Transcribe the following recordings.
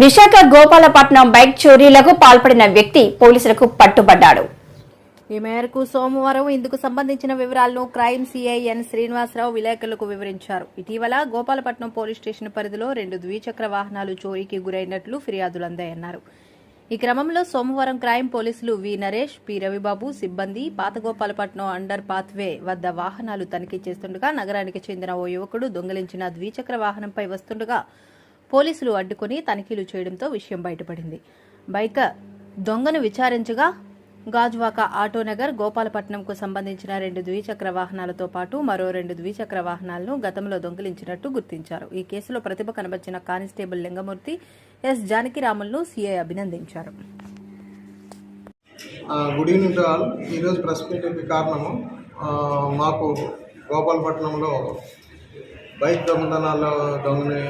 Visakha Gopalapatnam bike చోరీలకు పాల్పడిన వ్యక్తి పోలీసులకు పట్టుబడ్డాడు. ఈ మేరకు సోమవారం ఇందుకు సంబంధించిన వివరాలను క్రైమ్ సిఐఎన్ శ్రీనివాసరావు విలేకరులకు వివరించారు. ఇటీవల గోపాలపట్నం పోలీస్ స్టేషన్ పరిధిలో రెండు ద్విచక్ర వాహనాలు చోరీకి గురైనట్లు ఫిర్యాదులు అందాయన్నారు. ఈ క్రమంలో సోమవారం క్రైమ్ పోలీసులు వి నరేష్ పి రవిబాబు సిబ్బంది పాతగోపాలపట్నం అండర్ పాత్వే వద్ద వాహనాలు తనిఖీ చేస్తుండగా నగరానికి చెందిన ఓ యువకుడు దొంగిలించిన ద్విచక్ర వాహనంపై వస్తుండగా పోలీసులు అడ్డుకుని తనిఖీలు చేయడంతో విషయం బయటపడింది. బైకర్ దొంగను విచారించగా గాజువాక ఆటోనగర్ గోపాలపట్నంకు సంబంధించిన రెండు ద్విచక్ర వాహనాలతో పాటు మరో రెండు ద్విచక్ర వాహనాలను గతంలో దొంగిలించినట్టు గుర్తించారు. ఈ కేసులో ప్రతిభ కనబర్చిన కానిస్టేబుల్ లింగమూర్తి ఎస్ జానకిరాములను సీఐ అభినందించారు. Good evening to all. ఈరోజు ప్రెస్ మీటింగ్కి కారణము మాకు గోపాలపట్నంలో బైక్ దొంగతనాల్లో దొంగని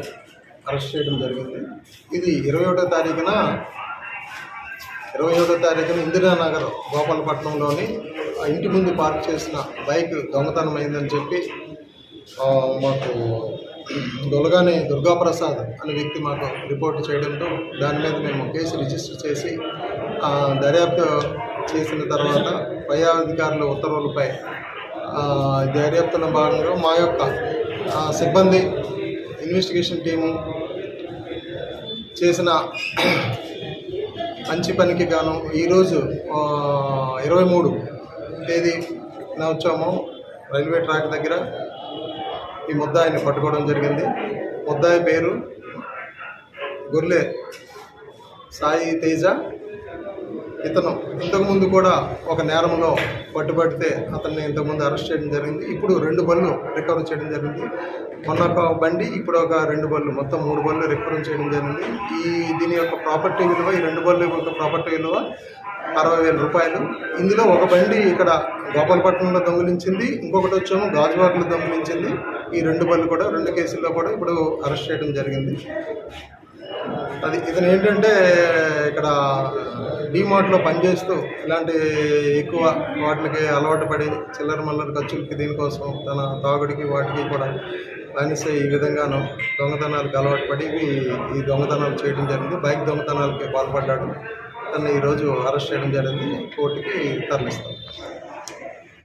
అరెస్ట్ చేయడం జరిగింది. ఇది ఇరవై ఒకటో తారీఖున ఇరవై ఒకటో తారీఖున ఇందిరానగర్ గోపాలపట్నంలోని ఇంటి ముందు పార్క్ చేసిన బైక్ దొంగతనం అయిందని చెప్పి మాకు దొలగానే దుర్గాప్రసాద్ అనే వ్యక్తి మాకు రిపోర్ట్ చేయడంతో దాని మీద మేము కేసు రిజిస్టర్ చేసి దర్యాప్తు చేసిన తర్వాత పై అధికారుల ఉత్తర్వులపై దర్యాప్తుల భాగంగా మా యొక్క సిబ్బంది ఇన్వెస్టిగేషన్ టీము చేసిన మంచి పనికి గాను ఈరోజు ఇరవై మూడు తేదీ వచ్చాము రైల్వే ట్రాక్ దగ్గర. ఈ ముద్దాయిని పట్టుకోవడం జరిగింది. ముద్దాయి పేరు గుర్లే సాయి తేజ. ఇతను ఇంతకుముందు కూడా ఒక నేరంలో పట్టుబడితే అతన్ని ఇంతకుముందు అరెస్ట్ చేయడం జరిగింది. ఇప్పుడు రెండు బళ్ళు రికవర్ చేయడం జరిగింది. మొన్న ఒక బండి ఇప్పుడు ఒక రెండు బళ్ళు మొత్తం మూడు బళ్ళు రికవర్ చేయడం జరిగింది. ఈ దీని యొక్క ప్రాపర్టీ విలువ ఈ రెండు బళ్ళు యొక్క ప్రాపర్టీ విలువ అరవై వేల రూపాయలు. ఇందులో ఒక బండి ఇక్కడ గోపాలపట్నంలో దొంగిలించింది. ఇంకొకటి వచ్చేమో గాజువాకలో దొంగిలించింది. ఈ రెండు బళ్ళు కూడా రెండు కేసుల్లో కూడా ఇప్పుడు అరెస్ట్ చేయడం జరిగింది. అది ఇతను ఏంటంటే ఇక్కడ డీమార్ట్లో పనిచేస్తూ ఇలాంటి ఎక్కువ వాటికి అలవాటు పడి చిల్లర మల్లర ఖర్చులకి దీనికోసం తన తాగుడికి వాటికి కూడా బానిస ఈ విధంగాను దొంగతనాలకు అలవాటు పడి ఈ దొంగతనాలు చేయడం జరిగింది. బైక్ దొంగతనాలకి పాల్పడ్డాడు. తను ఈరోజు అరెస్ట్ చేయడం జరిగింది. కోర్టుకి తరలిస్తాం.